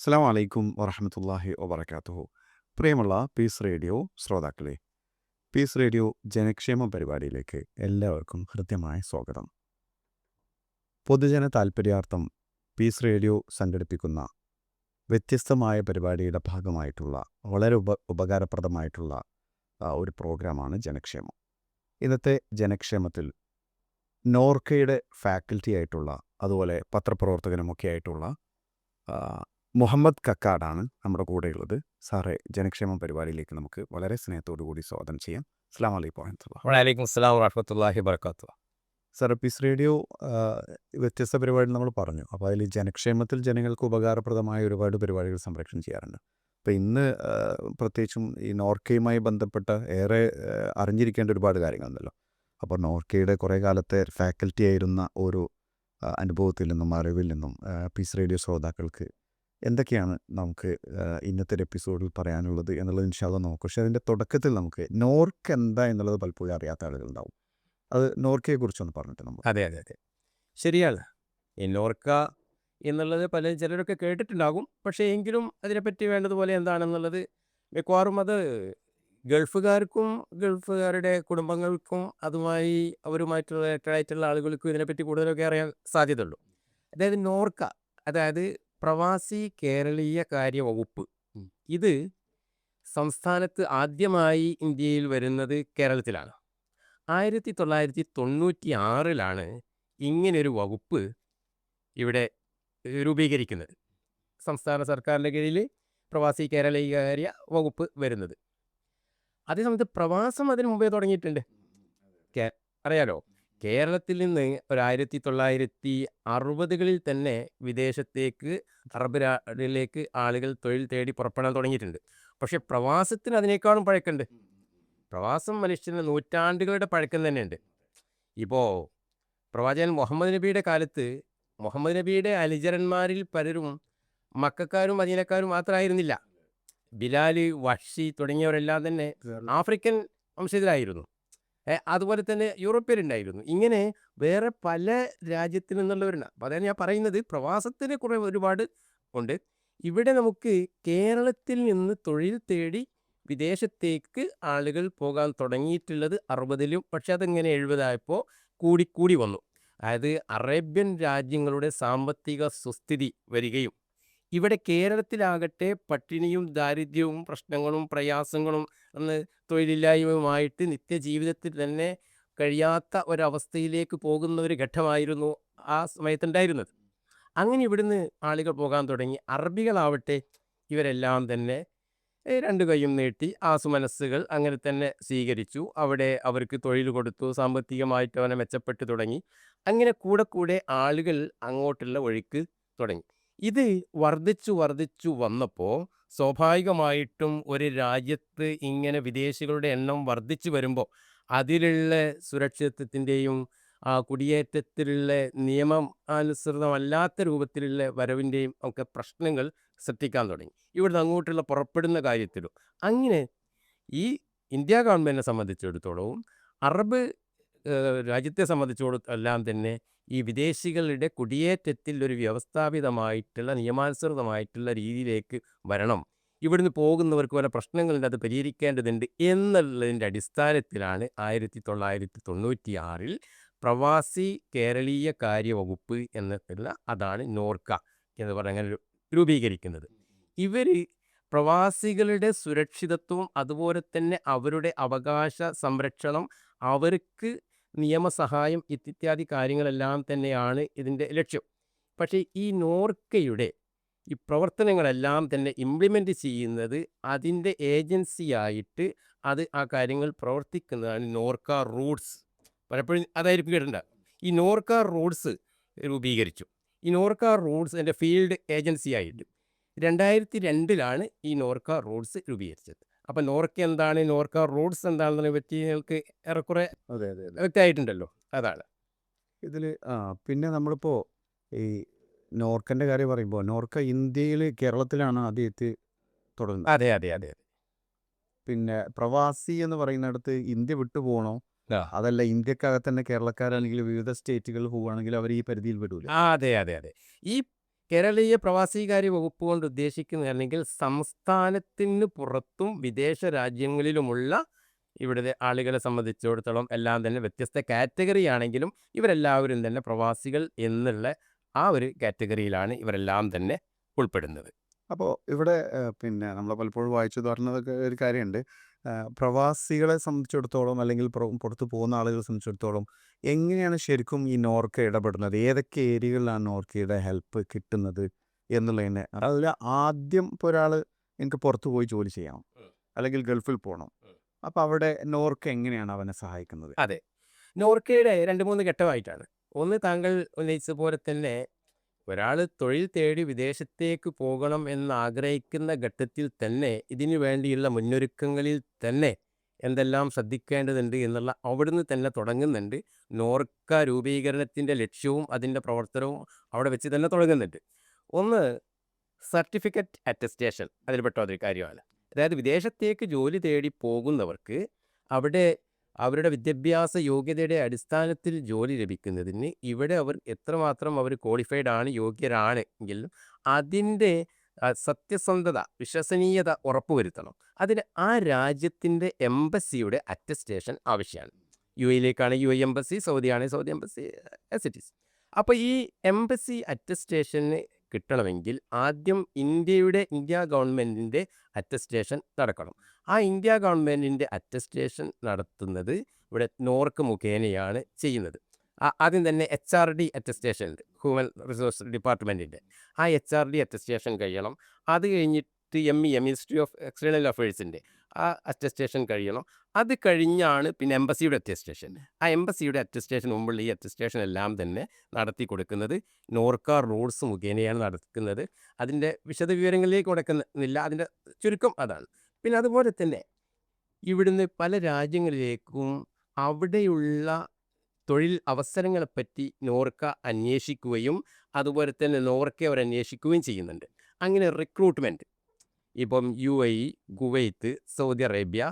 അസ്സാം വലൈക്കും വറഹമത്തല്ലാഹി വബർക്കാത്തുഹു പ്രിയമുള്ള പീസ് റേഡിയോ ശ്രോതാക്കളെ പീസ് റേഡിയോ ജനക്ഷേമ പരിപാടിയിലേക്ക് എല്ലാവർക്കും ഹൃദ്യമായ സ്വാഗതം. പൊതുജന താൽപ്പര്യാർത്ഥം പീസ് റേഡിയോ സംഘടിപ്പിക്കുന്ന വ്യത്യസ്തമായ പരിപാടിയുടെ ഭാഗമായിട്ടുള്ള വളരെ ഉപ ഉപകാരപ്രദമായിട്ടുള്ള ഒരു പ്രോഗ്രാമാണ് ജനക്ഷേമം. ഇന്നത്തെ ജനക്ഷേമത്തിൽ നോർക്കയുടെ ഫാക്കൽറ്റി ആയിട്ടുള്ള അതുപോലെ പത്രപ്രവർത്തകനുമൊക്കെ ആയിട്ടുള്ള മുഹമ്മദ് കക്കാടാണ് നമ്മുടെ കൂടെയുള്ളത്. സാറേ ജനക്ഷേമ പരിപാടിയിലേക്ക് നമുക്ക് വളരെ സ്നേഹത്തോടു കൂടി സ്വാഗതം ചെയ്യാം. അസ്ലാം വറഹമത്തുള്ള വലൈക്കും സ്ലാം വറഹമത്തല്ലാഹി വർക്കാത്തു സാർ പീസ് റേഡിയോ വ്യത്യസ്ത പരിപാടി നമ്മൾ പറഞ്ഞു. അപ്പോൾ അതിൽ ജനക്ഷേമത്തിൽ ജനങ്ങൾക്ക് ഉപകാരപ്രദമായ ഒരുപാട് പരിപാടികൾ സംരക്ഷണം ചെയ്യാറുണ്ട്. അപ്പോൾ ഇന്ന് പ്രത്യേകിച്ചും ഈ നോർക്കയുമായി ബന്ധപ്പെട്ട ഏറെ അറിഞ്ഞിരിക്കേണ്ട ഒരുപാട് കാര്യങ്ങളുണ്ടല്ലോ. അപ്പോൾ നോർക്കയുടെ കുറേ കാലത്തെ ഫാക്കൽറ്റി ആയിരുന്ന ഒരു അനുഭവത്തിൽ നിന്നും അറിവിൽ നിന്നും പീസ് റേഡിയോ ശ്രോതാക്കൾക്ക് എന്തൊക്കെയാണ് നമുക്ക് ഇന്നത്തെ ഒരു എപ്പിസോഡിൽ പറയാനുള്ളത് എന്നുള്ളത് ഇൻഷാല്ല നോക്കും. പക്ഷേ അതിന്റെ തുടക്കത്തിൽ നമുക്ക് നോർക്ക് എന്താ എന്നുള്ളത് പലപ്പോഴും അറിയാത്ത ആളുകളുണ്ടാവും. അത് നോർക്കയെ കുറിച്ചൊന്ന് പറഞ്ഞിട്ട് നമ്മൾ അതെ അതെ അതെ. ശരിയാണ്. ഈ നോർക്ക എന്നുള്ളത് പല ചിലരൊക്കെ കേട്ടിട്ടുണ്ടാകും. പക്ഷേ എങ്കിലും അതിനെപ്പറ്റി വേണ്ടതുപോലെ എന്താണെന്നുള്ളത് മിക്കവാറും അത് ഗൾഫുകാർക്കും ഗൾഫുകാരുടെ കുടുംബങ്ങൾക്കും അതുമായി അവരുമായിട്ടുള്ള റിലേറ്റഡ് ആയിട്ടുള്ള ആളുകൾക്കും ഇതിനെപ്പറ്റി കൂടുതലൊക്കെ അറിയാൻ സാധ്യതയുള്ളൂ. അതായത് നോർക്ക അതായത് പ്രവാസി കേരളീയ കാര്യ വകുപ്പ്. ഇത് സംസ്ഥാനത്ത് ആദ്യമായി ഇന്ത്യയിൽ വരുന്നത് കേരളത്തിലാണ്. ആയിരത്തി തൊള്ളായിരത്തി തൊണ്ണൂറ്റി ആറിലാണ് ഇങ്ങനൊരു വകുപ്പ് ഇവിടെ രൂപീകരിക്കുന്നത്. സംസ്ഥാന സർക്കാരിന്റെ കീഴിൽ പ്രവാസി കേരളീയകാര്യ വകുപ്പ് വരുന്നത്. അതേസമയത്ത് പ്രവാസം അതിന് മുമ്പേ തുടങ്ങിയിട്ടുണ്ട്. അറിയാലോ? കേരളത്തിൽ നിന്ന് ഒരു ആയിരത്തി തൊള്ളായിരത്തി അറുപതുകളിൽ തന്നെ വിദേശത്തേക്ക് അറബ് നാടിലേക്ക് ആളുകൾ തൊഴിൽ തേടി പുറപ്പെടാൻ തുടങ്ങിയിട്ടുണ്ട്. പക്ഷേ പ്രവാസത്തിന് അതിനേക്കാളും പഴക്കമുണ്ട്. പ്രവാസം മനുഷ്യന് നൂറ്റാണ്ടുകളുടെ പഴക്കം തന്നെയുണ്ട്. ഇപ്പോൾ പ്രവാചകൻ മുഹമ്മദ് നബിയുടെ കാലത്ത് മുഹമ്മദ് നബിയുടെ അനുചരന്മാരിൽ പലരും മക്കാരും മദീനക്കാരും മാത്രമായിരുന്നില്ല ബിലാൽ വഷി തുടങ്ങിയവരെല്ലാം തന്നെ ആഫ്രിക്കൻ വംശജരായിരുന്നു. അതുപോലെ തന്നെ യൂറോപ്യരുണ്ടായിരുന്നു. ഇങ്ങനെ വേറെ പല രാജ്യത്തിൽ നിന്നുള്ളവരുണ്ട് അപ്പോൾ അതാണ് ഞാൻ പറയുന്നത്. പ്രവാസത്തിന് കുറേ ഒരുപാട് ഉണ്ട്. ഇവിടെ നമുക്ക് കേരളത്തിൽ നിന്ന് തൊഴിൽ തേടി വിദേശത്തേക്ക് ആളുകൾ പോകാൻ തുടങ്ങിയിട്ടുള്ളത് അറുപതിലും പക്ഷെ അതെങ്ങനെ എഴുപതായപ്പോൾ കൂടിക്കൂടി കൂടി വന്നു. അതായത് അറേബ്യൻ രാജ്യങ്ങളുടെ സാമ്പത്തിക സുസ്ഥിതി വരികയും ഇവിടെ കേരളത്തിലാകട്ടെ പട്ടിണിയും ദാരിദ്ര്യവും പ്രശ്നങ്ങളും പ്രയാസങ്ങളും അന്ന് തൊഴിലില്ലായ്മയുമായിട്ട് നിത്യജീവിതത്തിൽ തന്നെ കഴിയാത്ത ഒരവസ്ഥയിലേക്ക് പോകുന്ന ഒരു ഘട്ടമായിരുന്നു ആ സമയത്തുണ്ടായിരുന്നത്. അങ്ങനെ ഇവിടുന്ന് ആളുകൾ പോകാൻ തുടങ്ങി. അറബികളാവട്ടെ ഇവരെല്ലാം തന്നെ രണ്ട് കൈയും നീട്ടി ആസുമനസ്സുകൾ അങ്ങനെ തന്നെ സ്വീകരിച്ചു. അവിടെ അവർക്ക് തൊഴിൽ കൊടുത്തു സാമ്പത്തികമായിട്ട് അവനെ മെച്ചപ്പെട്ടു തുടങ്ങി. അങ്ങനെ കൂടെ കൂടെ ആളുകൾ അങ്ങോട്ടുള്ള ഒഴുക്ക് തുടങ്ങി. ഇത് വർദ്ധിച്ചു വർദ്ധിച്ചു വന്നപ്പോൾ സ്വാഭാവികമായിട്ടും ഒരു രാജ്യത്ത് ഇങ്ങനെ വിദേശികളുടെ എണ്ണം വർദ്ധിച്ചു വരുമ്പോൾ അതിലുള്ള സുരക്ഷിതത്വത്തിന്റെയും ആ കുടിയേറ്റത്തിലുള്ള നിയമം അനുസൃതമല്ലാത്ത രൂപത്തിലുള്ള വരവിന്റെയും ഒക്കെ പ്രശ്നങ്ങൾ സൃഷ്ടിക്കാൻ തുടങ്ങി. ഇവിടുന്ന് അങ്ങോട്ടുള്ള പുറപ്പെടുന്ന കാര്യത്തിലും. അങ്ങനെ ഈ ഇന്ത്യ ഗവൺമെന്റിനെ സംബന്ധിച്ചിടത്തോളവും അറബ് രാജ്യത്തെ സംബന്ധിച്ചോടെല്ലാം തന്നെ ഈ വിദേശികളുടെ കുടിയേറ്റത്തിൽ ഒരു വ്യവസ്ഥാപിതമായിട്ടുള്ള നിയമാനുസൃതമായിട്ടുള്ള രീതിയിലേക്ക് വരണം. ഇവിടുന്ന് പോകുന്നവർക്ക് പല പ്രശ്നങ്ങളുണ്ട് അത് പരിഹരിക്കേണ്ടതുണ്ട് എന്നുള്ളതിന്റെ അടിസ്ഥാനത്തിലാണ് ആയിരത്തി തൊള്ളായിരത്തി തൊണ്ണൂറ്റി ആറിൽ പ്രവാസി കേരളീയ കാര്യ വകുപ്പ് എന്നുള്ള അതാണ് നോർക്ക എന്ന് പറഞ്ഞ അങ്ങനെ രു- രൂപീകരിക്കുന്നത്. ഇവർ പ്രവാസികളുടെ സുരക്ഷിതത്വം അതുപോലെ തന്നെ അവരുടെ അവകാശ സംരക്ഷണം അവർക്ക് നിയമസഹായം ഇത്യാദി കാര്യങ്ങളെല്ലാം തന്നെയാണ് ഇതിന്റെ ലക്ഷ്യം. പക്ഷേ ഈ നോർക്കയുടെ ഈ പ്രവർത്തനങ്ങളെല്ലാം തന്നെ ഇംപ്ലിമെന്റ് ചെയ്യുന്നത് അതിന്റെ ഏജൻസിയായിട്ട് അത് ആ കാര്യങ്ങൾ പ്രവർത്തിക്കുന്നതാണ് നോർക്ക റൂട്ട്സ്. പലപ്പോഴും അതായിരിക്കും കേട്ടിട്ടുണ്ട് ഈ നോർക്ക റൂട്ട്സ് രൂപീകരിച്ചു. ഈ നോർക്ക റൂട്ട്സ് എന്റെ ഫീൽഡ് ഏജൻസി ആയിട്ട് രണ്ടായിരത്തി രണ്ടിലാണ് ഈ നോർക്ക റൂട്ട്സ് രൂപീകരിച്ചത്. അപ്പം നോർക്ക എന്താണ്? നോർക്ക റൂട്ട്സ് എന്താണെന്നതിനെ പറ്റി നിങ്ങൾക്ക് ഏറെക്കുറെ അതെ അതെ അതെ. വ്യക്തമായിട്ടുണ്ടല്ലോ. അതാണ്. ഇതിൽ ആ പിന്നെ നമ്മളിപ്പോൾ ഈ നോർക്കന്റെ കാര്യം പറയുമ്പോൾ നോർക്ക ഇന്ത്യയിൽ കേരളത്തിലാണ് ആദ്യത്തെ തുടങ്ങുന്നത്. അതെ അതെ അതെ പിന്നെ പ്രവാസി എന്ന് പറയുന്നിടത്ത് ഇന്ത്യ വിട്ടു പോകണോ ആ. അതല്ല ഇന്ത്യക്കകത്ത് തന്നെ കേരളക്കാരാണെങ്കിൽ വിവിധ സ്റ്റേറ്റുകളിൽ പോവുകയാണെങ്കിൽ അവർ ഈ പരിധിയിൽ പെടൂല ആ അതെ അതെ അതെ. ഈ കേരളീയ പ്രവാസികാര്യ വകുപ്പ് കൊണ്ട് ഉദ്ദേശിക്കുന്നതാണെങ്കിൽ സംസ്ഥാനത്തിന് പുറത്തും വിദേശ രാജ്യങ്ങളിലുമുള്ള ഇവിടുത്തെ ആളുകളെ സംബന്ധിച്ചിടത്തോളം എല്ലാം തന്നെ വ്യത്യസ്ത കാറ്റഗറി ആണെങ്കിലും ഇവരെല്ലാവരും തന്നെ പ്രവാസികൾ എന്നുള്ള ആ ഒരു കാറ്റഗറിയിലാണ് ഇവരെല്ലാം തന്നെ ഉൾപ്പെടുന്നത്. അപ്പോൾ ഇവിടെ പിന്നെ നമ്മൾ പലപ്പോഴും വായിച്ചു പറഞ്ഞതൊക്കെ ഒരു കാര്യമുണ്ട്. പ്രവാസികളെ സംബന്ധിച്ചിടത്തോളം അല്ലെങ്കിൽ പുറ- പുറത്ത് പോകുന്ന ആളുകളെ സംബന്ധിച്ചിടത്തോളം എങ്ങനെയാണ് ശരിക്കും ഈ നോർക്ക ഇടപെടുന്നത്? ഏതൊക്കെ ഏരിയകളിലാണ് നോർക്കയുടെ ഹെൽപ്പ് കിട്ടുന്നത് എന്നുള്ളതിനെ? അതിൽ ആദ്യം ഇപ്പോൾ ഒരാൾ എനിക്ക് പുറത്ത് പോയി ജോലി ചെയ്യണം. അല്ലെങ്കിൽ ഗൾഫിൽ പോകണം. അപ്പോൾ അവിടെ നോർക്ക എങ്ങനെയാണ് അവനെ സഹായിക്കുന്നത്? അതെ. നോർക്കയുടെ രണ്ട് മൂന്ന് ഘട്ടമായിട്ടാണ്. ഒന്ന് താങ്കൾ ഉന്നയിച്ച പോലെ തന്നെ ഒരാൾ തൊഴിൽ തേടി വിദേശത്തേക്ക് പോകണം എന്ന് ആഗ്രഹിക്കുന്ന ഘട്ടത്തിൽ തന്നെ ഇതിനു വേണ്ടിയുള്ള മുന്നൊരുക്കങ്ങളിൽ തന്നെ എന്തെല്ലാം ശ്രദ്ധിക്കേണ്ടതുണ്ട് എന്നുള്ള അവിടുന്ന് തന്നെ തുടങ്ങുന്നുണ്ട്. നോർക്ക രൂപീകരണത്തിന്റെ ലക്ഷ്യവും അതിന്റെ പ്രവർത്തനവും അവിടെ വെച്ച് തന്നെ തുടങ്ങുന്നുണ്ട്. ഒന്ന് സർട്ടിഫിക്കറ്റ് അറ്റസ്റ്റേഷൻ അതിൽപ്പെട്ട ഒരു കാര്യമാണ്. അതായത് വിദേശത്തേക്ക് ജോലി തേടി പോകുന്നവർക്ക് അവിടെ അവരുടെ വിദ്യാഭ്യാസ യോഗ്യതയുടെ അടിസ്ഥാനത്തിൽ ജോലി ലഭിക്കുന്നതിന് ഇവിടെ അവർ എത്രമാത്രം അവർ ക്വാളിഫൈഡ് ആണ് യോഗ്യരാണ് എങ്കിലും അതിന്റെ സത്യസന്ധത വിശ്വസനീയത ഉറപ്പുവരുത്തണം അതിന് ആ രാജ്യത്തിന്റെ എംബസിയുടെ അറ്റസ്റ്റേഷൻ ആവശ്യമാണ് യു എയിലേക്കാണ് യു എ എംബസി സൗദിയാണെങ്കിൽ സൗദി എംബസി എസ് ഇറ്റ് അപ്പോൾ ഈ എംബസി അറ്റസ്റ്റേഷന് കിട്ടണമെങ്കിൽ ആദ്യം ഇന്ത്യയുടെ ഇന്ത്യ ഗവൺമെന്റിന്റെ അറ്റസ്റ്റേഷൻ നടക്കണം. ആ ഇന്ത്യ ഗവൺമെന്റിന്റെ അറ്റസ്റ്റേഷൻ നടത്തുന്നത് ഇവിടെ നോർക്ക് മുഖേനയാണ് ചെയ്യുന്നത്. ആദ്യം തന്നെ എച്ച് ആർ ഡി അറ്റസ്റ്റേഷൻ ഉണ്ട് ഹ്യൂമൻ റിസോഴ്സ് ഡിപ്പാർട്ട്മെന്റിന്റെ ആ എച്ച് ആർ ഡി അറ്റസ്റ്റേഷൻ കഴിയണം. അത് കഴിഞ്ഞിട്ട് M E M ministry of external അഫയേഴ്സിന്റെ ആ അറ്റസ്റ്റേഷൻ കഴിയണം. അത് കഴിഞ്ഞാണ് പിന്നെ എംബസിയുടെ അറ്റസ്റ്റേഷൻ ആ എംബസിയുടെ അറ്റസ്റ്റേഷൻ മുമ്പുള്ള ഈ അറ്റസ്റ്റേഷൻ എല്ലാം തന്നെ നടത്തി കൊടുക്കുന്നത്. നോർക്ക റൂൾസ് മുഖേനയാണ് നടക്കുന്നത്. അതിന്റെ വിശദവിവരങ്ങളിലേക്ക് കൊടുക്കുന്നില്ല അതിന്റെ ചുരുക്കം അതാണ്. പിന്നെ അതുപോലെ തന്നെ ഇവിടുന്ന് പല രാജ്യങ്ങളിലേക്കും അവിടെയുള്ള തൊഴിൽ അവസരങ്ങളെപ്പറ്റി നോർക്ക അന്വേഷിക്കുകയും അതുപോലെ തന്നെ നോർക്ക അവർ അന്വേഷിക്കുകയും ചെയ്യുന്നുണ്ട്. അങ്ങനെ റിക്രൂട്ട്മെന്റ് ഇപ്പം U A E Kuwait Saudi Arabia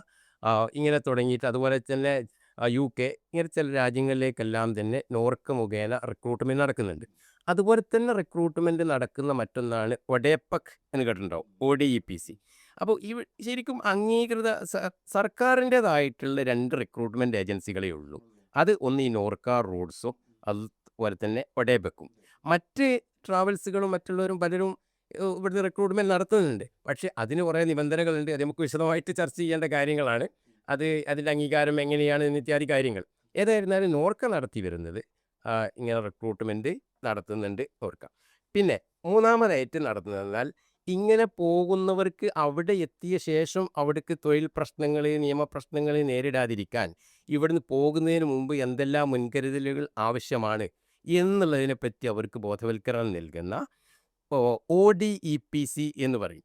ഇങ്ങനെ തുടങ്ങിയിട്ട് അതുപോലെ തന്നെ യു കെ ഇങ്ങനെ ചില രാജ്യങ്ങളിലേക്കെല്ലാം തന്നെ നോർക്ക മുഖേന റിക്രൂട്ട്മെന്റ് നടക്കുന്നുണ്ട്. അതുപോലെ തന്നെ റിക്രൂട്ട്മെന്റ് നടക്കുന്ന മറ്റൊന്നാണ് ഒഡേപ്പക് എന്ന് കേട്ടിട്ടുണ്ടാവും O D E P C. അപ്പോൾ ഈ ശരിക്കും അംഗീകൃത സർക്കാരിന്റേതായിട്ടുള്ള രണ്ട് റിക്രൂട്ട്മെന്റ് ഏജൻസികളേ ഉള്ളൂ. അത് ഒന്ന് ഈ നോർക്ക റോഡ്സും അതുപോലെ തന്നെ ഒടേബക്കും മറ്റ് ട്രാവൽസുകളും മറ്റുള്ളവരും പലരും ഇവിടുന്ന് റിക്രൂട്ട്മെന്റ് നടത്തുന്നുണ്ട്. പക്ഷേ അതിന് കുറേ നിബന്ധനകളുണ്ട്. അത് നമുക്ക് വിശദമായിട്ട് ചർച്ച ചെയ്യേണ്ട കാര്യങ്ങളാണ്. അത് അതിന്റെ അംഗീകാരം എങ്ങനെയാണ് ഇത്യാദി കാര്യങ്ങൾ. ഏതായിരുന്നാലും നോർക്ക നടത്തി വരുന്നത് ഇങ്ങനെ റിക്രൂട്ട്മെന്റ് നടത്തുന്നുണ്ട് നോർക്ക. പിന്നെ മൂന്നാമതായിട്ട് നടത്തുന്നതെന്നാൽ ഇങ്ങനെ പോകുന്നവർക്ക് അവിടെ എത്തിയ ശേഷം അവിടേക്ക് തൊഴിൽ പ്രശ്നങ്ങൾ നിയമപ്രശ്നങ്ങൾ നേരിടാതിരിക്കാൻ ഇവിടുന്ന് പോകുന്നതിന് മുമ്പ് എന്തെല്ലാം മുൻകരുതലുകൾ ആവശ്യമാണ് എന്നുള്ളതിനെപ്പറ്റി അവർക്ക് ബോധവൽക്കരണം നൽകുന്ന O D E P C എന്ന് പറയും.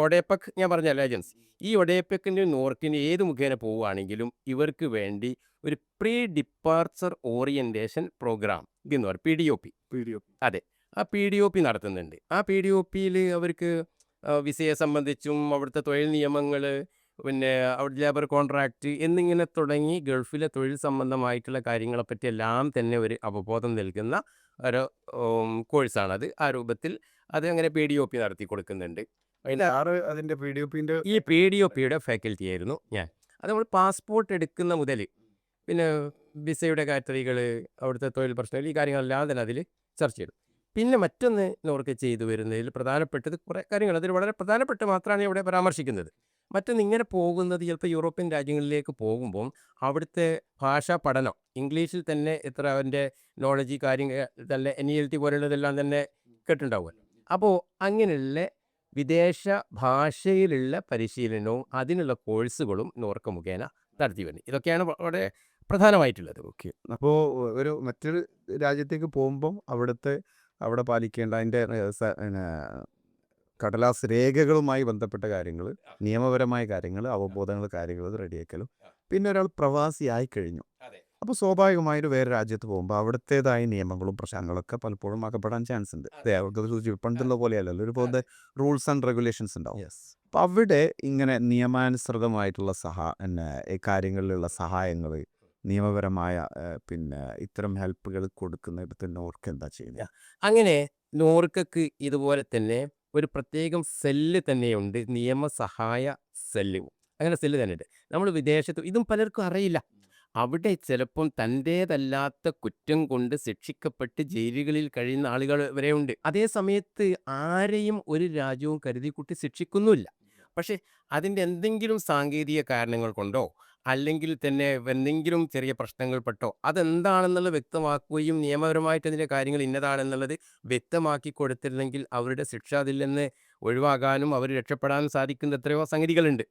ഒഡേപ്പക് ഞാൻ പറഞ്ഞ ഏജൻസി ഈ ഒഡേപ്പക്കിന്റെ നോർക്കിന് ഏത് മുഖേന പോവുകയാണെങ്കിലും ഇവർക്ക് വേണ്ടി ഒരു പ്രീ ഡിപ്പാർച്ചർ ഓറിയന്റേഷൻ പ്രോഗ്രാം എന്ന് പറയും P D O P. P D O P. അതെ. ആ പി ഡി ഒ പി നടത്തുന്നുണ്ട്. ആ പി ഡി ഒ പിയിൽ അവർക്ക് വിസയെ സംബന്ധിച്ചും അവിടുത്തെ തൊഴിൽ നിയമങ്ങൾ പിന്നെ അവിടെ ലേബർ കോൺട്രാക്റ്റ് എന്നിങ്ങനെ തുടങ്ങി ഗൾഫിലെ തൊഴിൽ സംബന്ധമായിട്ടുള്ള കാര്യങ്ങളെപ്പറ്റി എല്ലാം തന്നെ ഒരു അവബോധം നൽകുന്ന ഒരു കോഴ്സാണത് ആ രൂപത്തിൽ അത് അങ്ങനെ പി ഡി ഒ പി നടത്തി കൊടുക്കുന്നുണ്ട്. അതിന്റെ പി ഡി ഒ പിന്റെ ഈ പി ഡി ഒ പിയുടെ ഫാക്കൽറ്റി ആയിരുന്നു ഞാൻ. അത് നമ്മൾ പാസ്പോർട്ട് എടുക്കുന്ന മുതൽ പിന്നെ വിസയുടെ കാറ്ററികൾ അവിടുത്തെ തൊഴിൽ പ്രശ്നങ്ങൾ ഈ കാര്യങ്ങളെല്ലാം തന്നെ അതിൽ ചർച്ച ചെയ്തു. പിന്നെ മറ്റൊന്ന് നോർക്ക് ചെയ്തു വരുന്നതിൽ പ്രധാനപ്പെട്ടത് കുറേ കാര്യങ്ങൾ. അതിൽ വളരെ പ്രധാനപ്പെട്ട് മാത്രമാണ് ഇവിടെ പരാമർശിക്കുന്നത്. മറ്റൊന്ന് ഇങ്ങനെ പോകുന്നത് ചിലപ്പോൾ യൂറോപ്യൻ രാജ്യങ്ങളിലേക്ക് പോകുമ്പം അവിടുത്തെ ഭാഷാ പഠനം ഇംഗ്ലീഷിൽ തന്നെ എത്ര അവന്റെ നോളജ് കാര്യങ്ങൾ തന്നെ എൻ ഇ എൽ ടി പോലുള്ളതെല്ലാം തന്നെ കേട്ടിട്ടുണ്ടാവുമല്ലോ അപ്പോൾ അങ്ങനെയുള്ള വിദേശ ഭാഷയിലുള്ള പരിശീലനവും അതിനുള്ള കോഴ്സുകളും നോർക്ക മുഖേന നടത്തി വരുന്നത് ഇതൊക്കെയാണ് വളരെ പ്രധാനമായിട്ടുള്ളത്. ഓക്കെ. അപ്പോൾ ഒരു മറ്റൊരു രാജ്യത്തേക്ക് പോകുമ്പോൾ അവിടുത്തെ അവിടെ പാലിക്കേണ്ട അതിന്റെ കടലാസ് രേഖകളുമായി ബന്ധപ്പെട്ട കാര്യങ്ങൾ നിയമപരമായ കാര്യങ്ങൾ അവബോധങ്ങൾ കാര്യങ്ങൾ റെഡിയാക്കലും. പിന്നെ ഒരാൾ പ്രവാസിയായി കഴിഞ്ഞു. അപ്പൊ അപ്പോൾ സ്വാഭാവികമായിട്ട് വേറെ രാജ്യത്ത് പോകുമ്പോൾ അവിടുത്തേതായ നിയമങ്ങളും പ്രശ്നങ്ങളൊക്കെ പലപ്പോഴും അകപ്പെടാൻ ചാൻസ് ഉണ്ട് അതെ. അവർക്ക് സൂചി പണ്ടുള്ള പോലെയല്ലല്ലോ. ഒരു പോകുന്ന റൂൾസ് ആൻഡ് റെഗുലേഷൻസ് ഉണ്ടാവും. അപ്പോൾ അവിടെ ഇങ്ങനെ നിയമാനുസൃതമായിട്ടുള്ള സഹാ പിന്നെ ഈ കാര്യങ്ങളിലുള്ള സഹായങ്ങൾ നിയമപരമായ പിന്നെ ഇത്തരം ഹെൽപ്പുകൾ കൊടുക്കുന്ന കൊടുക്കുന്നിടത്ത് നോർക്ക് എന്താ ചെയ്യുന്നത് അങ്ങനെ നോർക്കക്ക് ഇതുപോലെ തന്നെ ഒരു പ്രത്യേകം സെല്ല് തന്നെയുണ്ട്. നിയമസഹായ സെല്ല്. അങ്ങനെ സെല്ല് തന്നെയുണ്ട്. നമ്മൾ വിദേശത്ത് ഇതും പലർക്കും അറിയില്ല. അവിടെ ചിലപ്പം തന്റേതല്ലാത്ത കുറ്റം കൊണ്ട് ശിക്ഷിക്കപ്പെട്ട് ജയിലുകളിൽ കഴിയുന്ന ആളുകൾ വരെ ഉണ്ട്. അതേ സമയത്ത് ആരെയും ഒരു രാജ്യവും കരുതി കുട്ടി ശിക്ഷിക്കുന്നുമില്ല. പക്ഷേ അതിന്റെ എന്തെങ്കിലും സാങ്കേതിക കാരണങ്ങൾ കൊണ്ടോ അല്ലെങ്കിൽ തന്നെ എന്തെങ്കിലും ചെറിയ പ്രശ്നങ്ങൾ പെട്ടോ അതെന്താണെന്നുള്ളത് വ്യക്തമാക്കുകയും നിയമപരമായിട്ട് അതിന്റെ കാര്യങ്ങൾ ഇന്നതാണെന്നുള്ളത് വ്യക്തമാക്കി കൊടുത്തിരുന്നെങ്കിൽ അവരുടെ ശിക്ഷ അതിൽ നിന്ന് ഒഴിവാകാനും അവർ രക്ഷപ്പെടാനും സാധിക്കുന്ന എത്രയോ സംഗതികളുണ്ട്.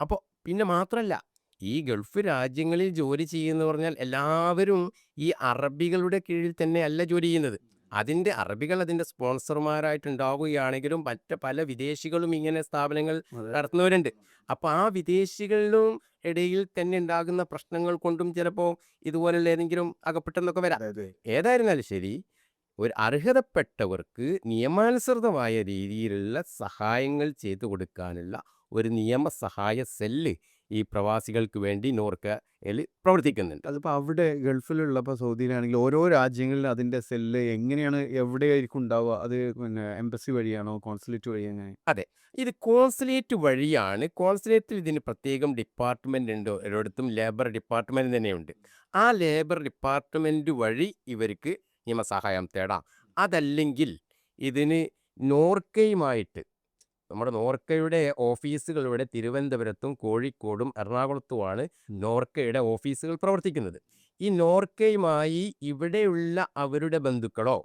അപ്പോൾ പിന്നെ മാത്രമല്ല ഈ ഗൾഫ് രാജ്യങ്ങളിൽ ജോലി ചെയ്യുന്നു പറഞ്ഞാൽ എല്ലാവരും ഈ അറബികളുടെ കീഴിൽ തന്നെ അല്ല ജോലി ചെയ്യുന്നത്. അതിന്റെ അറബികൾ അതിന്റെ സ്പോൺസർമാരായിട്ടുണ്ടാവുകയാണെങ്കിലും മറ്റ് പല വിദേശികളും ഇങ്ങനെ സ്ഥാപനങ്ങൾ നടത്തുന്നവരുണ്ട്. അപ്പോൾ ആ വിദേശികളിലും ഇടയിൽ തന്നെ ഉണ്ടാകുന്ന പ്രശ്നങ്ങൾ കൊണ്ടും ചിലപ്പോൾ ഇതുപോലുള്ള ഏതെങ്കിലും അകപ്പെട്ടെന്നൊക്കെ വരാം. ഏതായിരുന്നാലും ശരി ഒരു അർഹതപ്പെട്ടവർക്ക് നിയമാനുസൃതമായ രീതിയിലുള്ള സഹായങ്ങൾ ചെയ്തു കൊടുക്കാനുള്ള ഒരു നിയമസഹായ സെല്ല് ഈ പ്രവാസികൾക്ക് വേണ്ടി നോർക്ക പ്രവർത്തിക്കുന്നുണ്ട്. അതിപ്പോൾ അവിടെ ഗൾഫിലുള്ള ഇപ്പോൾ സൗദിയിലാണെങ്കിൽ ഓരോ രാജ്യങ്ങളിലും അതിന്റെ സെല്ല് എങ്ങനെയാണ് എവിടെയായിരിക്കും ഉണ്ടാവുക? അത് പിന്നെ എംബസി വഴിയാണോ? കോൺസുലേറ്റ് വഴി എങ്ങനെ? അതെ. ഇത് കോൺസുലേറ്റ് വഴിയാണ്. കോൺസുലേറ്റിൽ ഇതിന് പ്രത്യേകം ഡിപ്പാർട്ട്മെന്റ് ഉണ്ട്. ഒരിടത്തും ലേബർ ഡിപ്പാർട്ട്മെന്റ് തന്നെയുണ്ട്. ആ ലേബർ ഡിപ്പാർട്ട്മെന്റ് വഴി ഇവർക്ക് നിയമസഹായം തേടാം. അതല്ലെങ്കിൽ ഇതിന് നോർക്കയുമായിട്ട് നമ്മുടെ നോർക്കയുടെ ഓഫീസുകൾ ഇവിടെ തിരുവനന്തപുരത്തും കോഴിക്കോടും എറണാകുളത്തുമാണ് നോർക്കയുടെ ഓഫീസുകൾ പ്രവർത്തിക്കുന്നത്. ഈ നോർക്കയുമായി ഇവിടെയുള്ള അവരുടെ ബന്ധുക്കളോ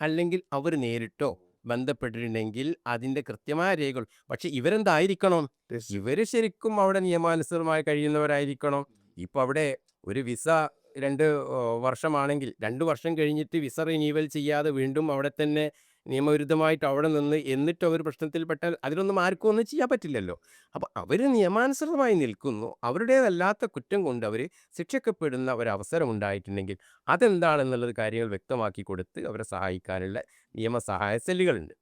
അല്ലെങ്കിൽ അവർ നേരിട്ടോ ബന്ധപ്പെട്ടിട്ടുണ്ടെങ്കിൽ അതിന്റെ കൃത്യമായ രേഖകൾ പക്ഷെ ഇവരെന്തായിരിക്കണം? ഇവർ ശരിക്കും അവിടെ നിയമാനുസൃതമായി കഴിയുന്നവരായിരിക്കണം. ഇപ്പോൾ അവിടെ ഒരു വിസ രണ്ട് വർഷമാണെങ്കിൽ രണ്ട് വർഷം കഴിഞ്ഞിട്ട് വിസ റിന്യൂവൽ ചെയ്യാതെ വീണ്ടും അവിടെ തന്നെ നിയമവിരുദ്ധമായിട്ട് അവിടെ നിന്ന് എന്നിട്ട് അവർ പ്രശ്നത്തിൽപ്പെട്ടാൽ അതിലൊന്നും ആർക്കും ഒന്നും ചെയ്യാൻ പറ്റില്ലല്ലോ. അപ്പോൾ അവർ നിയമാനുസൃതമായി നിൽക്കുന്നു. അവരുടേതല്ലാത്ത കുറ്റം കൊണ്ട് അവർ ശിക്ഷിക്കപ്പെടുന്ന ഒരവസരം ഉണ്ടായിട്ടുണ്ടെങ്കിൽ അതെന്താണെന്നുള്ളത് കാര്യങ്ങൾ വ്യക്തമാക്കി കൊടുത്ത് അവരെ സഹായിക്കാനുള്ള നിയമസഹായ സെല്ലുകളുണ്ട്.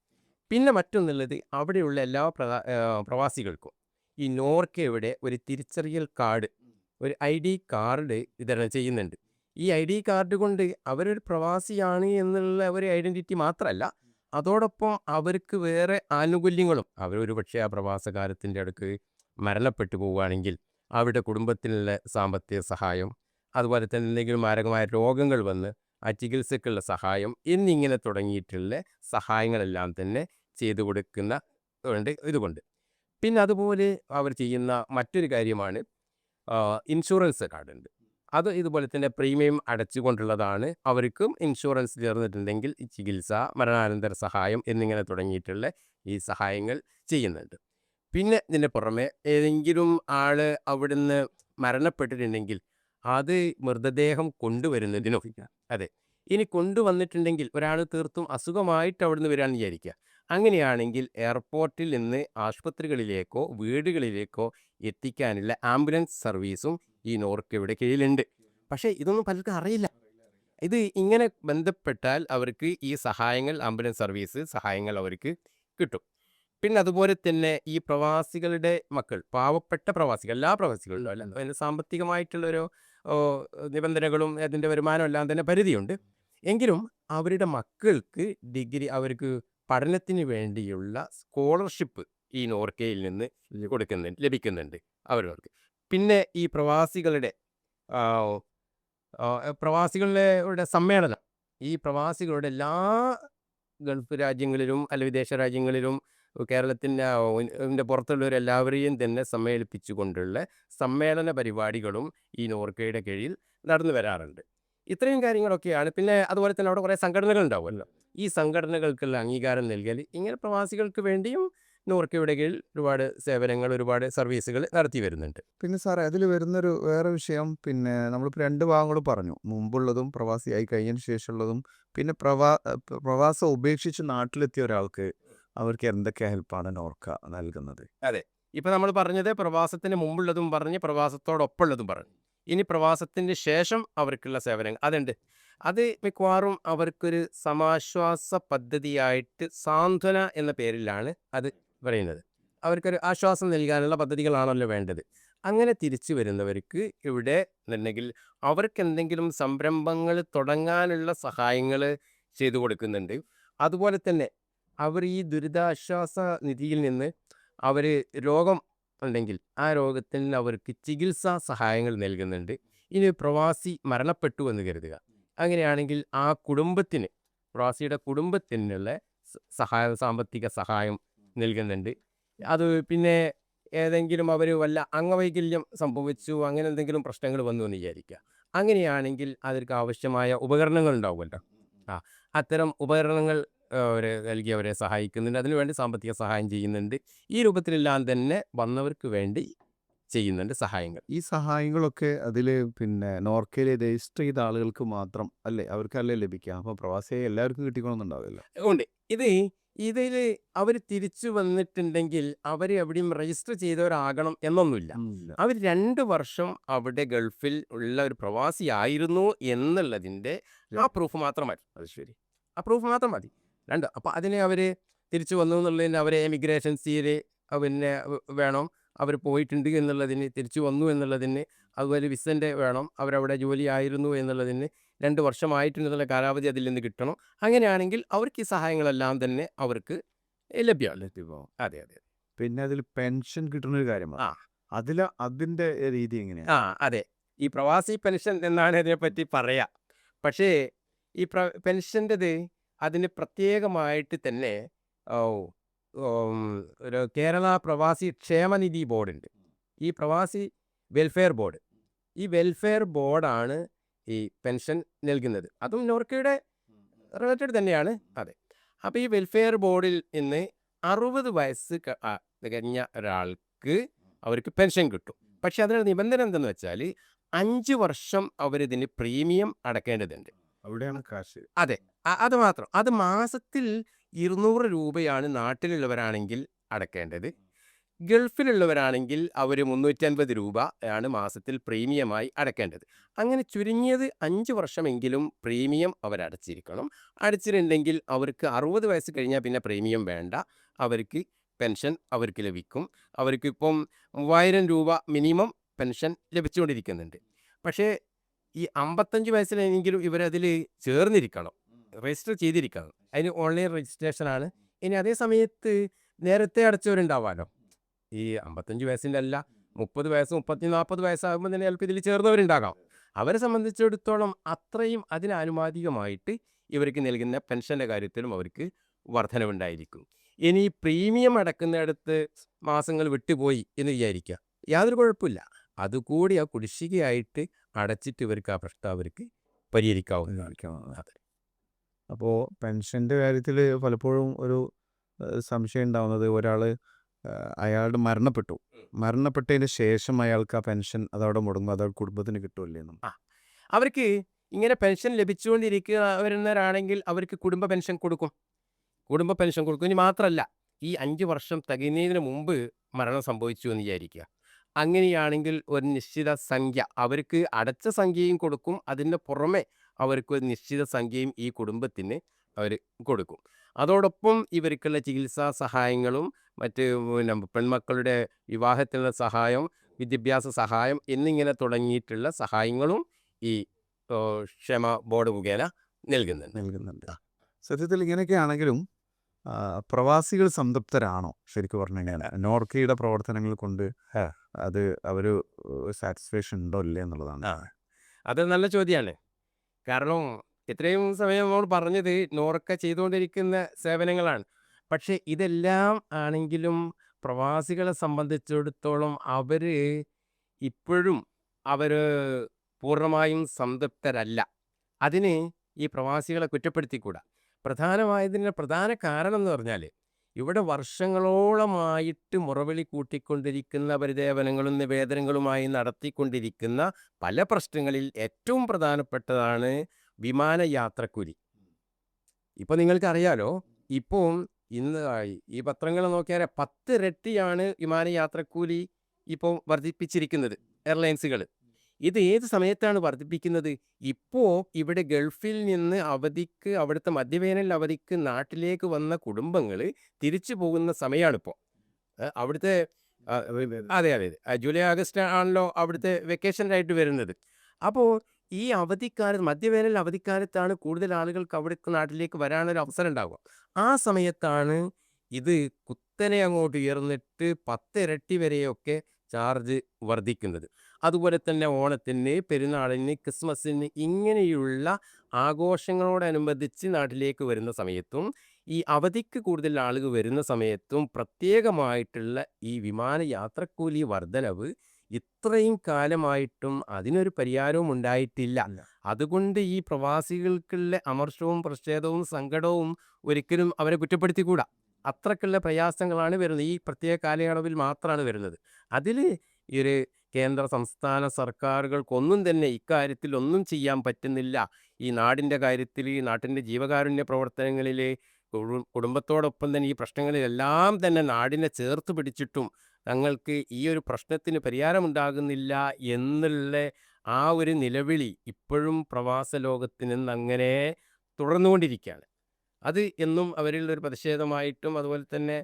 പിന്നെ മറ്റൊന്നുള്ളത് അവിടെയുള്ള എല്ലാ പ്രവാസികൾക്കും ഈ നോർക്കയുടെ ഒരു തിരിച്ചറിയൽ കാർഡ് ഒരു ഐ ഡി കാർഡ് വിതരണം ചെയ്യുന്നുണ്ട്. ഈ ഐ ഡി കാർഡ് കൊണ്ട് അവരൊരു പ്രവാസിയാണ് എന്നുള്ള ഒരു ഐഡന്റിറ്റി മാത്രമല്ല അതോടൊപ്പം അവർക്ക് വേറെ ആനുകൂല്യങ്ങളും. അവർ പക്ഷേ ആ പ്രവാസകാലത്തിന്റെ അടുക്ക് മരണപ്പെട്ടു പോവുകയാണെങ്കിൽ അവരുടെ കുടുംബത്തിനുള്ള സാമ്പത്തിക സഹായം അതുപോലെ തന്നെ എന്തെങ്കിലും മാരകമായ രോഗങ്ങൾ വന്ന് ആ ചികിത്സക്കുള്ള സഹായം എന്നിങ്ങനെ തുടങ്ങിയിട്ടുള്ള സഹായങ്ങളെല്ലാം തന്നെ ചെയ്തു കൊടുക്കുന്ന ഇതുകൊണ്ട്. പിന്നെ അതുപോലെ അവർ ചെയ്യുന്ന മറ്റൊരു കാര്യമാണ് ഇൻഷുറൻസ് കാർഡുണ്ട്. അത് ഇതുപോലെ തന്നെ പ്രീമിയം അടച്ചുകൊണ്ടുള്ളതാണ്. അവർക്കും ഇൻഷുറൻസ് ചേർന്നിട്ടുണ്ടെങ്കിൽ ചികിത്സ മരണാനന്തര സഹായം എന്നിങ്ങനെ തുടങ്ങിയിട്ടുള്ള ഈ സഹായങ്ങൾ ചെയ്യുന്നുണ്ട്. പിന്നെ ഇതിന് പുറമെ ഏതെങ്കിലും ആൾ അവിടുന്ന് മരണപ്പെട്ടിട്ടുണ്ടെങ്കിൽ അത് മൃതദേഹം കൊണ്ടുവരുന്നതിനോ അതെ. ഇനി കൊണ്ടുവന്നിട്ടുണ്ടെങ്കിൽ ഒരാൾ തീർത്തും അസുഖമായിട്ട് അവിടുന്ന് വരാമെന്ന് വിചാരിക്കുക. അങ്ങനെയാണെങ്കിൽ എയർപോർട്ടിൽ നിന്ന് ആശുപത്രികളിലേക്കോ വീടുകളിലേക്കോ എത്തിക്കാനുള്ള ആംബുലൻസ് സർവീസും ഈ നോർക്ക് ഇവിടെ കീഴിലുണ്ട്. പക്ഷേ ഇതൊന്നും പലർക്കും അറിയില്ല. ഇത് ഇങ്ങനെ ബന്ധപ്പെട്ടാൽ അവർക്ക് ഈ സഹായങ്ങൾ ആംബുലൻസ് സർവീസ് സഹായങ്ങൾ അവർക്ക് കിട്ടും. പിന്നെ അതുപോലെ തന്നെ ഈ പ്രവാസികളുടെ മക്കൾ പാവപ്പെട്ട പ്രവാസികൾ എല്ലാ പ്രവാസികളിലും അല്ല അതിന് സാമ്പത്തികമായിട്ടുള്ളൊരു നിബന്ധനകളും അതിന്റെ വരുമാനം എല്ലാം തന്നെ പരിധിയുണ്ട്. എങ്കിലും അവരുടെ മക്കൾക്ക് ഡിഗ്രി അവർക്ക് പഠനത്തിന് വേണ്ടിയുള്ള സ്കോളർഷിപ്പ് ഈ നോർക്കയിൽ നിന്ന് കൊടുക്കുന്നുണ്ട് ലഭിക്കുന്നുണ്ട് അവർക്ക് പിന്നെ ഈ പ്രവാസികളുടെ പ്രവാസികളുടെ സമ്മേളനം. ഈ പ്രവാസികളുടെ എല്ലാ ഗൾഫ് രാജ്യങ്ങളിലും അല്ല വിദേശ രാജ്യങ്ങളിലും കേരളത്തിന്റെ പുറത്തുള്ളവരെല്ലാവരെയും തന്നെ സമ്മേളിപ്പിച്ചുകൊണ്ടുള്ള സമ്മേളന പരിപാടികളും ഈ നോർക്കയുടെ കീഴിൽ നടന്നു വരാറുണ്ട്. ഇത്രയും കാര്യങ്ങളൊക്കെയാണ്. പിന്നെ അതുപോലെ തന്നെ അവിടെ കുറേ സംഘടനകൾ ഉണ്ടാവുമല്ലോ. ഈ സംഘടനകൾക്കുള്ള അംഗീകാരം നൽകൽ ഇങ്ങനെ പ്രവാസികൾക്ക് വേണ്ടിയും നോർക്കയുടെ കീഴിൽ ഒരുപാട് സേവനങ്ങൾ ഒരുപാട് സർവീസുകൾ നടത്തി വരുന്നുണ്ട്. പിന്നെ സാറേ അതിൽ വരുന്നൊരു വേറെ വിഷയം പിന്നെ നമ്മളിപ്പോൾ രണ്ട് ഭാഗങ്ങൾ പറഞ്ഞു. മുമ്പുള്ളതും പ്രവാസിയായി കഴിഞ്ഞതിന് ശേഷമുള്ളതും പിന്നെ പ്രവാ പ്രവാസം ഉപേക്ഷിച്ച് നാട്ടിലെത്തിയ ഒരാൾക്ക് അവർക്ക് എന്തൊക്കെ ഹെൽപ്പാണ് നോർക്ക നൽകുന്നത്? അതെ. ഇപ്പം നമ്മൾ പറഞ്ഞത് പ്രവാസത്തിന് മുമ്പുള്ളതും പറഞ്ഞ് പ്രവാസത്തോടൊപ്പമുള്ളതും പറഞ്ഞു. ഇനി പ്രവാസത്തിന് ശേഷം അവർക്കുള്ള സേവനങ്ങൾ അതുണ്ട്. അത് മിക്കവാറും അവർക്കൊരു സമാശ്വാസ പദ്ധതിയായിട്ട് സാന്ത്വന എന്ന പേരിലാണ് അത് പറയുന്നത്. അവർക്കൊരു ആശ്വാസം നൽകാനുള്ള പദ്ധതികളാണല്ലോ വേണ്ടത്. അങ്ങനെ തിരിച്ചു വരുന്നവർക്ക് ഇവിടെ എന്നുണ്ടെങ്കിൽ അവർക്ക് എന്തെങ്കിലും സംരംഭങ്ങൾ തുടങ്ങാനുള്ള സഹായങ്ങൾ ചെയ്തു കൊടുക്കുന്നുണ്ട്. അതുപോലെ തന്നെ അവർ ഈ ദുരിതാശ്വാസ നിധിയിൽ നിന്ന് അവർ രോഗം ഉണ്ടെങ്കിൽ ആ രോഗത്തിന് അവർക്ക് ചികിത്സാ സഹായങ്ങൾ നൽകുന്നുണ്ട്. ഇനി പ്രവാസി മരണപ്പെട്ടു എന്ന് കരുതുക. അങ്ങനെയാണെങ്കിൽ ആ കുടുംബത്തിന് പ്രവാസിയുടെ കുടുംബത്തിനുള്ള സഹായ സാമ്പത്തിക സഹായം നൽകുന്നുണ്ട്. അത് പിന്നെ ഏതെങ്കിലും അവർ വല്ല അംഗവൈകല്യം സംഭവിച്ചു അങ്ങനെ എന്തെങ്കിലും പ്രശ്നങ്ങൾ വന്നു എന്ന് വിചാരിക്കുക. അങ്ങനെയാണെങ്കിൽ അവർക്ക് ആവശ്യമായ ഉപകരണങ്ങൾ ഉണ്ടാവുമല്ലോ. ആ അത്തരം ഉപകരണങ്ങൾ അവരെ നൽകി അവരെ സഹായിക്കുന്നുണ്ട്. അതിനുവേണ്ടി സാമ്പത്തിക സഹായം ചെയ്യുന്നുണ്ട്. ഈ രൂപത്തിലെല്ലാം തന്നെ വന്നവർക്ക് വേണ്ടി ചെയ്യുന്നുണ്ട് സഹായങ്ങൾ. ഈ സഹായങ്ങളൊക്കെ അതിൽ പിന്നെ നോർക്കയിൽ രജിസ്റ്റർ ചെയ്ത ആളുകൾക്ക് മാത്രം അല്ലേ അവർക്കല്ലേ ലഭിക്കുക? അപ്പോൾ പ്രവാസിയെ എല്ലാവർക്കും കിട്ടിക്കണമെന്നുണ്ടാവില്ല ഉണ്ട്. ഇത് ഇതിൽ അവർ തിരിച്ചു വന്നിട്ടുണ്ടെങ്കിൽ അവർ എവിടെയും രജിസ്റ്റർ ചെയ്തവരാകണം എന്നൊന്നുമില്ല. അവർ രണ്ട് വർഷം അവിടെ ഗൾഫിൽ ഉള്ള ഒരു പ്രവാസിയായിരുന്നു എന്നുള്ളതിന്റെ ആ പ്രൂഫ് മാത്രം മതി. അത് ശരി. ആ പ്രൂഫ് മാത്രം മതി. രണ്ട് അപ്പോൾ അതിനെ അവർ തിരിച്ചു വന്നു എന്നുള്ളതിന് അവരെ എമിഗ്രേഷൻ സീൽ പിന്നെ വേണം. അവർ പോയിട്ടുണ്ട് എന്നുള്ളതിന് തിരിച്ചു വന്നു എന്നുള്ളതിന് അതുപോലെ വിസന്റെ വേണം. അവരവിടെ ജോലി ആയിരുന്നു എന്നുള്ളതിന് രണ്ട് വർഷമായിട്ടുള്ള കാലാവധി അതിൽ നിന്ന് കിട്ടണം. അങ്ങനെയാണെങ്കിൽ അവർക്ക് ഈ സഹായങ്ങളെല്ലാം തന്നെ അവർക്ക് ലഭ്യമാണ് ലഭ്യമാവും. അതെ അതെ. പിന്നെ അതിൽ പെൻഷൻ കിട്ടുന്ന ഒരു കാര്യമാണ്. ആ. അതിൽ അതിന്റെ രീതി എങ്ങനെയാണ് ആ അതെ. ഈ പ്രവാസി പെൻഷൻ എന്നാണ് ഇതിനെപ്പറ്റി പറയാ. പക്ഷേ ഈ പ്ര പെൻഷന്റെത് അതിന് പ്രത്യേകമായിട്ട് തന്നെ ഒരു കേരള പ്രവാസി ക്ഷേമനിധി ബോർഡുണ്ട്. ഈ പ്രവാസി വെൽഫെയർ ബോർഡ്. ഈ വെൽഫെയർ ബോർഡാണ് ഈ പെൻഷൻ നൽകുന്നത്. അതും നോർക്കയുടെ റിലേറ്റഡ് തന്നെയാണ്. അതെ. അപ്പോൾ ഈ വെൽഫെയർ ബോർഡിൽ നിന്ന് അറുപത് വയസ്സ് കഴിഞ്ഞ ഒരാൾക്ക് അവർക്ക് പെൻഷൻ കിട്ടും. പക്ഷെ അതിനുള്ള നിബന്ധന എന്തെന്ന് വെച്ചാൽ അഞ്ച് വർഷം അവരിതിന് പ്രീമിയം അടക്കേണ്ടതുണ്ട്. അവിടെയാണ് കാശ്. അതെ. അത് മാത്രം. അത് മാസത്തിൽ ഇരുന്നൂറ് രൂപയാണ് നാട്ടിലുള്ളവരാണെങ്കിൽ അടക്കേണ്ടത്. ഗൾഫിലുള്ളവരാണെങ്കിൽ അവർ മുന്നൂറ്റൻപത് രൂപ ആണ് മാസത്തിൽ പ്രീമിയമായി അടക്കേണ്ടത്. അങ്ങനെ ചുരുങ്ങിയത് അഞ്ച് വർഷമെങ്കിലും പ്രീമിയം അവരടച്ചിരിക്കണം. അടച്ചിട്ടുണ്ടെങ്കിൽ അവർക്ക് അറുപത് വയസ്സ് കഴിഞ്ഞാൽ പിന്നെ പ്രീമിയം വേണ്ട. അവർക്ക് പെൻഷൻ അവർക്ക് ലഭിക്കും. അവർക്കിപ്പം മൂവായിരം രൂപ മിനിമം പെൻഷൻ ലഭിച്ചുകൊണ്ടിരിക്കുന്നുണ്ട്. പക്ഷേ ഈ അമ്പത്തഞ്ച് വയസ്സിലെങ്കിലും ഇവരതിൽ ചേർന്നിരിക്കണം. രജിസ്റ്റർ ചെയ്തിരിക്കണം. അതിന് ഓൺലൈൻ രജിസ്ട്രേഷനാണ്. ഇനി അതേ സമയത്ത് നേരത്തെ അടച്ചവരുണ്ടാവാമല്ലോ ഈ അമ്പത്തഞ്ച് വയസ്സിന്റെ അല്ല മുപ്പത് വയസ്സ് മുപ്പത്തി നാൽപ്പത് വയസ്സാകുമ്പോൾ തന്നെ ചിലപ്പോൾ ഇതിൽ ചേർന്നവരുണ്ടാകാം. അവരെ സംബന്ധിച്ചിടത്തോളം അത്രയും അതിനാനുപാതികമായിട്ട് ഇവർക്ക് നൽകുന്ന പെൻഷന്റെ കാര്യത്തിലും അവർക്ക് വർധനവുണ്ടായിരിക്കും. ഇനി പ്രീമിയം അടക്കുന്നിടത്ത് മാസങ്ങൾ വിട്ടുപോയി എന്ന് വിചാരിക്കുക യാതൊരു കുഴപ്പമില്ല. അതുകൂടി ആ കുടിശ്ശികയായിട്ട് അടച്ചിട്ട് ഇവർക്ക് ആ പ്രശ്നം അവർക്ക് പരിഹരിക്കാവുന്നതാണ്. അതെ. അപ്പോൾ പെൻഷന്റെ കാര്യത്തിൽ പലപ്പോഴും ഒരു സംശയം ഉണ്ടാവുന്നത്. ഒരാൾ അയാളുടെ മരണപ്പെട്ടു. മരണപ്പെട്ടതിന് ശേഷം അയാൾക്ക് ആ പെൻഷൻ അതവിടെ മുടങ്ങും. അത് കുടുംബത്തിന് കിട്ടുമല്ലേ എന്നും. അവർക്ക് ഇങ്ങനെ പെൻഷൻ ലഭിച്ചുകൊണ്ടിരിക്കുന്നവരുന്നവരാണെങ്കിൽ അവർക്ക് കുടുംബ പെൻഷൻ കൊടുക്കും. കുടുംബ പെൻഷൻ കൊടുക്കും. ഇനി മാത്രമല്ല ഈ അഞ്ച് വർഷം തികയുന്നതിന് മുമ്പ് മരണം സംഭവിച്ചു എന്ന് വിചാരിക്കുക. അങ്ങനെയാണെങ്കിൽ ഒരു നിശ്ചിത സംഖ്യ അവർക്ക് അടച്ച സംഖ്യയും കൊടുക്കും. അതിന് പുറമെ അവർക്ക് ഒരു നിശ്ചിത സംഖ്യയും ഈ കുടുംബത്തിന് അവർ കൊടുക്കും. അതോടൊപ്പം ഇവർക്കുള്ള ചികിത്സാ സഹായങ്ങളും മറ്റ് പിന്നെ പെൺമക്കളുടെ വിവാഹത്തിനുള്ള സഹായം വിദ്യാഭ്യാസ സഹായം എന്നിങ്ങനെ തുടങ്ങിയിട്ടുള്ള സഹായങ്ങളും ഈ ക്ഷമ ബോർഡ് മുഖേന നൽകുന്നുണ്ട്. നൽകുന്നുണ്ട്. സത്യത്തിൽ ഇങ്ങനെയൊക്കെയാണെങ്കിലും പ്രവാസികൾ സംതൃപ്തരാണോ? ശരിക്കും പറഞ്ഞു കഴിഞ്ഞാൽ നോർക്കയുടെ പ്രവർത്തനങ്ങൾ കൊണ്ട് അത് അവർ സാറ്റിസ്ഫാക്ഷൻ ഉണ്ടോ ഇല്ലേ എന്നുള്ളതാണ്. അത് നല്ല ചോദ്യമാണ് കാരണം ഇത്രയും സമയം നമ്മൾ പറഞ്ഞത് നോർക്ക ചെയ്തുകൊണ്ടിരിക്കുന്ന സേവനങ്ങളാണ്. പക്ഷേ ഇതെല്ലാം ആണെങ്കിലും പ്രവാസികളെ സംബന്ധിച്ചിടത്തോളം അവർ ഇപ്പോഴും അവർ പൂർണമായും സംതൃപ്തരല്ല. അതിന് ഈ പ്രവാസികളെ കുറ്റപ്പെടുത്തിക്കൂടാ. പ്രധാനമായതിന്റെ പ്രധാന കാരണം എന്ന് പറഞ്ഞാൽ ഇവിടെ വർഷങ്ങളോളമായിട്ട് മുറവിളി കൂട്ടിക്കൊണ്ടിരിക്കുന്ന പരിദേവനങ്ങളും നിവേദനങ്ങളുമായി നടത്തിക്കൊണ്ടിരിക്കുന്ന പല പ്രശ്നങ്ങളിൽ ഏറ്റവും പ്രധാനപ്പെട്ടതാണ് വിമാനയാത്രക്കൂലി ഇപ്പോൾ നിങ്ങൾക്കറിയാലോ ഇപ്പോൾ ഇന്ന് ഈ പത്രങ്ങൾ നോക്കിയാൽ പത്ത് ഇരട്ടിയാണ് വിമാനയാത്രക്കൂലി ഇപ്പോൾ വർദ്ധിപ്പിച്ചിരിക്കുന്നത് എയർലൈൻസുകൾ ഇത് ഏത് സമയത്താണ് വർദ്ധിപ്പിക്കുന്നത് ഇപ്പോൾ ഇവിടെ ഗൾഫിൽ നിന്ന് അവധിക്ക് അവിടുത്തെ മധ്യവേനൽ അവധിക്ക് നാട്ടിലേക്ക് വന്ന കുടുംബങ്ങൾ തിരിച്ചു പോകുന്ന സമയമാണിപ്പോൾ അവിടുത്തെ അതെ അതെ ജൂലൈ ആഗസ്റ്റ് ആണല്ലോ അവിടുത്തെ വെക്കേഷൻ വെക്കേഷനായിട്ട് വരുന്നത്. അപ്പോൾ ഈ അവധിക്കാലത്ത് മധ്യവേനൽ അവധിക്കാലത്താണ് കൂടുതൽ ആളുകൾക്ക് അവിടെ നാട്ടിലേക്ക് വരാനൊരു അവസരം ഉണ്ടാവുക ആ സമയത്താണ് ഇത് കുത്തനെ അങ്ങോട്ട് ഉയർന്നിട്ട് പത്ത് ഇരട്ടി വരെയൊക്കെ ചാർജ് വർദ്ധിക്കുന്നത്. അതുപോലെ തന്നെ ഓണത്തിന് പെരുന്നാളിന് ക്രിസ്മസിന് ഇങ്ങനെയുള്ള ആഘോഷങ്ങളോടനുബന്ധിച്ച് നാട്ടിലേക്ക് വരുന്ന സമയത്തും ഈ അവധിക്ക് കൂടുതൽ ആളുകൾ വരുന്ന സമയത്തും പ്രത്യേകമായിട്ടുള്ള ഈ വിമാന യാത്രക്കൂലി വർധനവ് ഇത്രയും കാലമായിട്ടും അതിനൊരു പരിഹാരവും ഉണ്ടായിട്ടില്ല. അതുകൊണ്ട് ഈ പ്രവാസികൾക്കുള്ള അമർഷവും പ്രതിഷേധവും സങ്കടവും ഒരിക്കലും അവരെ കുറ്റപ്പെടുത്തിക്കൂടാ. അത്രക്കുള്ള പ്രയാസങ്ങളാണ് വരുന്നത്. ഈ പ്രത്യേക കാലയളവിൽ മാത്രമാണ് വരുന്നത്. അതിൽ ഈ ഒരു കേന്ദ്ര സംസ്ഥാന സർക്കാരുകൾക്കൊന്നും തന്നെ ഇക്കാര്യത്തിൽ ഒന്നും ചെയ്യാൻ പറ്റുന്നില്ല. ഈ നാടിന്റെ കാര്യത്തിൽ ഈ നാട്ടിന്റെ ജീവകാരുണ്യ പ്രവർത്തനങ്ങളിൽ കുടു- കുടുംബത്തോടൊപ്പം തന്നെ ഈ പ്രശ്നങ്ങളിലെല്ലാം തന്നെ നാടിനെ ചേർത്ത് പിടിച്ചിട്ടും തങ്ങൾക്ക് ഈ ഒരു പ്രശ്നത്തിന് പരിഹാരമുണ്ടാകുന്നില്ല എന്നുള്ള ആ ഒരു നിലവിളി ഇപ്പോഴും പ്രവാസ ലോകത്തിൽ നിന്ന് അങ്ങനെ തുടർന്നുകൊണ്ടിരിക്കുകയാണ്. അത് എന്നും അവരിൽ ഒരു പ്രതിഷേധമായിട്ടും അതുപോലെ തന്നെ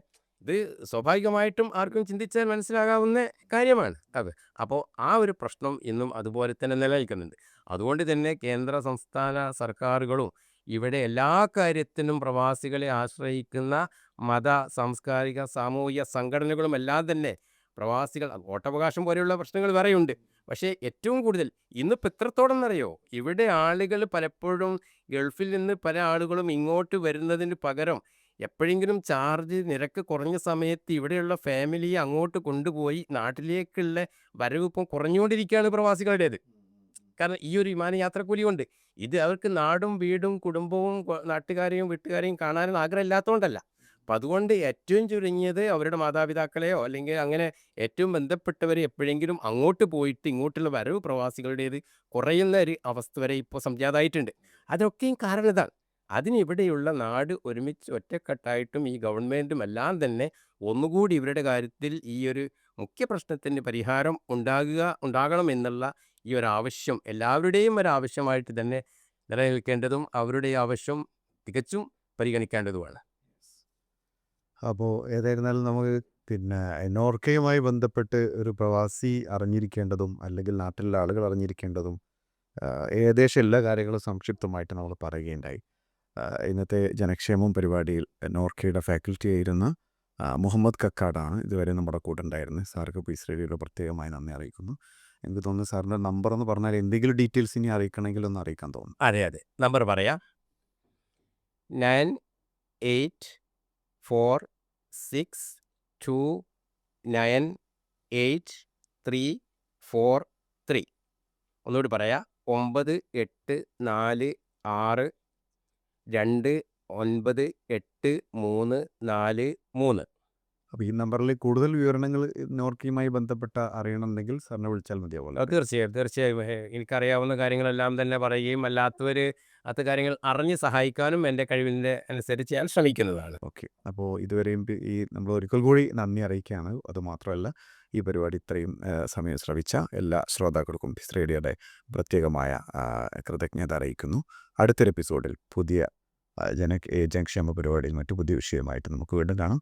ഇത് സ്വാഭാവികമായിട്ടും ആർക്കും ചിന്തിച്ചാൽ മനസ്സിലാകാവുന്ന കാര്യമാണ്. അത് അപ്പോൾ ആ ഒരു പ്രശ്നം ഇന്നും അതുപോലെ തന്നെ നിലനിൽക്കുന്നുണ്ട്. അതുകൊണ്ട് തന്നെ കേന്ദ്ര സംസ്ഥാന സർക്കാരുകളും ഇവിടെ എല്ലാ കാര്യത്തിനും പ്രവാസികളെ ആശ്രയിക്കുന്ന മത സാംസ്കാരിക സാമൂഹിക സംഘടനകളും എല്ലാം തന്നെ പ്രവാസികൾ വോട്ടവകാശം പോലെയുള്ള പ്രശ്നങ്ങൾ വേറെയുണ്ട്. പക്ഷേ ഏറ്റവും കൂടുതൽ ഇന്നിപ്പോൾ എത്രത്തോളം എന്നറിയോ ഇവിടെ ആളുകൾ പലപ്പോഴും ഗൾഫിൽ നിന്ന് പല ആളുകളും ഇങ്ങോട്ട് വരുന്നതിന് പകരം എപ്പോഴെങ്കിലും ചാർജ് നിരക്ക് കുറഞ്ഞ സമയത്ത് ഇവിടെയുള്ള ഫാമിലിയെ അങ്ങോട്ട് കൊണ്ടുപോയി നാട്ടിലേക്കുള്ള വരവ് ഇപ്പം കുറഞ്ഞുകൊണ്ടിരിക്കുകയാണ് പ്രവാസികളുടേത്. കാരണം ഈ ഒരു വിമാനയാത്രക്കൂലി കൊണ്ട് ഇത് അവർക്ക് നാടും വീടും കുടുംബവും നാട്ടുകാരെയും വീട്ടുകാരെയും കാണാനും ആഗ്രഹമില്ലാത്തതുകൊണ്ടല്ല അപ്പം അതുകൊണ്ട് ഏറ്റവും ചുരുങ്ങിയത് അവരുടെ മാതാപിതാക്കളെയോ അല്ലെങ്കിൽ അങ്ങനെ ഏറ്റവും ബന്ധപ്പെട്ടവർ എപ്പോഴെങ്കിലും അങ്ങോട്ട് പോയിട്ട് ഇങ്ങോട്ടുള്ള വരവ് പ്രവാസികളുടേത് കുറയുന്ന ഒരു അവസ്ഥ വരെ ഇപ്പോൾ സംജാതായിട്ടുണ്ട്. അതൊക്കെയും കാരണം ഇതാണ്. അതിനിവിടെയുള്ള നാട് ഒരുമിച്ച് ഒറ്റക്കെട്ടായിട്ടും ഈ ഗവൺമെന്റും എല്ലാം തന്നെ ഒന്നുകൂടി ഇവരുടെ കാര്യത്തിൽ ഈ ഒരു മുഖ്യ പ്രശ്നത്തിന് പരിഹാരം ഉണ്ടാകുക ഉണ്ടാകണം എന്നുള്ള ഈ ആവശ്യം എല്ലാവരുടെയും ഒരു ആവശ്യമായിട്ട് തന്നെ നിലനിൽക്കേണ്ടതും അവരുടെ ആവശ്യം തികച്ചും പരിഗണിക്കേണ്ടതുമാണ്. അപ്പോൾ ഏതായിരുന്നാലും നമുക്ക് പിന്നെ നോർക്കയുമായി ബന്ധപ്പെട്ട് ഒരു പ്രവാസി അറിഞ്ഞിരിക്കേണ്ടതും അല്ലെങ്കിൽ നാട്ടിലുള്ള ആളുകൾ അറിഞ്ഞിരിക്കേണ്ടതും ഏകദേശം എല്ലാ കാര്യങ്ങളും സംക്ഷിപ്തമായിട്ട് നമ്മൾ പറയുകയുണ്ടായി. ഇന്നത്തെ ജനക്ഷേമം പരിപാടിയിൽ നോർക്കയുടെ ഫാക്കൽറ്റി ആയിരുന്ന മുഹമ്മദ് കക്കാടാണ് ഇതുവരെ നമ്മുടെ കൂടെ ഉണ്ടായിരുന്നത്. സാർക്ക് റേഡിയോയുടെ പ്രത്യേകമായി നന്ദി അറിയിക്കുന്നു. എനിക്ക് തോന്നുന്നു സാറിന്റെ നമ്പർ എന്ന് പറഞ്ഞാൽ എന്തെങ്കിലും ഡീറ്റെയിൽസ് ഇനി അറിയിക്കണമെങ്കിൽ ഒന്ന് അറിയിക്കാൻ തോന്നുന്നു. അതെ അതെ. നമ്പർ പറയാം. Nine eight four six two nine eight three four three. ഒന്നുകൂടി പറയാം. ഒമ്പത് എട്ട് നാല് ആറ് രണ്ട് ഒൻപത് എട്ട് മൂന്ന് നാല് മൂന്ന്. അപ്പോൾ ഈ നമ്പറിൽ കൂടുതൽ വിവരണങ്ങൾ നോർക്കിയുമായി ബന്ധപ്പെട്ട അറിയണമെന്നുണ്ടെങ്കിൽ സാറിനെ വിളിച്ചാൽ മതിയാവുമല്ലോ അത് തീർച്ചയായും തീർച്ചയായും. എനിക്കറിയാവുന്ന കാര്യങ്ങളെല്ലാം തന്നെ പറയുകയും അല്ലാത്തവർ അത്ത കാര്യങ്ങൾ അറിഞ്ഞ് സഹായിക്കാനും എന്റെ കഴിവിന്റെ അനുസരിച്ച് ഞാൻ ശ്രമിക്കുന്നതാണ്. ഓക്കെ. അപ്പോൾ ഇതുവരെയും ഈ നമ്മൾ ഒരിക്കൽ കൂടി നന്ദി അറിയിക്കുകയാണ്. അതുമാത്രമല്ല ഈ പരിപാടി ഇത്രയും സമയം ശ്രവിച്ച എല്ലാ ശ്രോതാക്കൾക്കും പിസ് റേഡിയോയുടെ പ്രത്യേകമായ കൃതജ്ഞത അറിയിക്കുന്നു. അടുത്തൊരു എപ്പിസോഡിൽ പുതിയ ജന ജനക്ഷേമ പരിപാടിയിൽ മറ്റു പുതിയ വിഷയമായിട്ട് നമുക്ക് വീണ്ടും കാണാം.